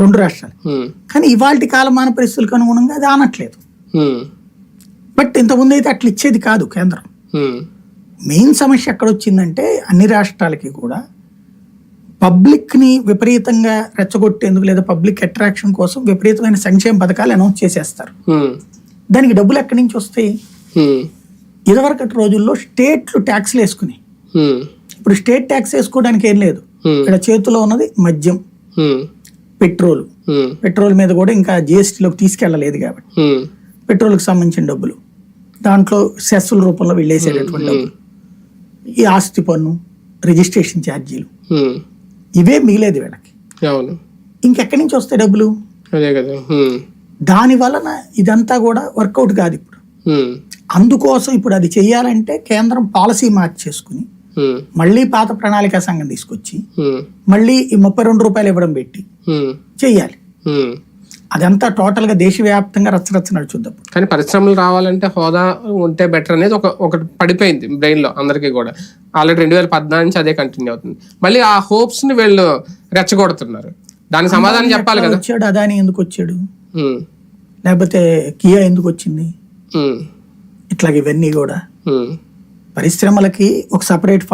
రెండు రాష్ట్రాలు. కానీ ఇవాళ కాలమాన పరిస్థితులకు అనుగుణంగా అది ఆనట్లేదు బట్ ఇంతకుముందు అయితే అట్లా ఇచ్చేది కాదు కేంద్రం. మెయిన్ సమస్య ఎక్కడ వచ్చిందంటే అన్ని రాష్ట్రాలకి కూడా పబ్లిక్ని విపరీతంగా రెచ్చగొట్టేందుకు లేదా పబ్లిక్ అట్రాక్షన్ కోసం విపరీతమైన సంక్షేమ పథకాలు అనౌన్స్ చేసేస్తారు. దానికి డబ్బులు ఎక్కడి నుంచి వస్తాయి? ఇదివరకటి రోజుల్లో స్టేట్లు ట్యాక్స్లు వేసుకుని. ఇప్పుడు స్టేట్ ట్యాక్స్ వేసుకోవడానికి ఏం లేదు. ఇక్కడ చేతిలో ఉన్నది మద్యం. పెట్రోల్. పెట్రోల్ మీద కూడా ఇంకా జిఎస్టీలోకి తీసుకెళ్ళలేదు కాబట్టి. పెట్రోల్కి సంబంధించిన డబ్బులు. దాంట్లో సెస్సుల రూపంలో వెళ్ళేసేటటువంటి డబ్బులు. ఈ ఆస్తి పన్ను రిజిస్ట్రేషన్ ఛార్జీలు. ఇవే మిగిలేదు వీళ్ళకి. ఇంకెక్కడి నుంచి వస్తాయి డబ్బులు? దాని వలన ఇదంతా కూడా వర్కౌట్ కాదు ఇప్పుడు. అందుకోసం ఇప్పుడు అది చేయాలంటే కేంద్రం పాలసీ మార్చేసుకుని మళ్ళీ పాత ప్రణాళికా సంఘం తీసుకొచ్చి మళ్ళీ ఈ ముప్పై రెండు రూపాయలు ఇవ్వడం పెట్టి ఉమ్. అదంతా టోటల్గా దేశవ్యాప్తంగా రచ్చరచ్చ నడుచుద్దాం. కానీ పరిశ్రమలు రావాలంటే హోదా ఉంటే బెటర్ అనేది ఒక ఒకటి పడిపోయింది బ్రెయిన్లో అందరికీ కూడా. ఆల్రెడీ రెండు వేల పద్నాలుగు నుంచి అదే కంటిన్యూ అవుతుంది. మళ్ళీ ఆ హోప్స్ని వీళ్ళు రెచ్చగొడుతున్నారు. దానికి సమాధానం చెప్పాలి కదా. వచ్చాడు? అదాని ఎందుకు వచ్చాడు? లేకపోతే కియా ఎందుకు వచ్చింది? ఉమ్, ఇట్లాగ ఇవన్నీ కూడా. పరిశ్రమలకి ఒక సపరేట్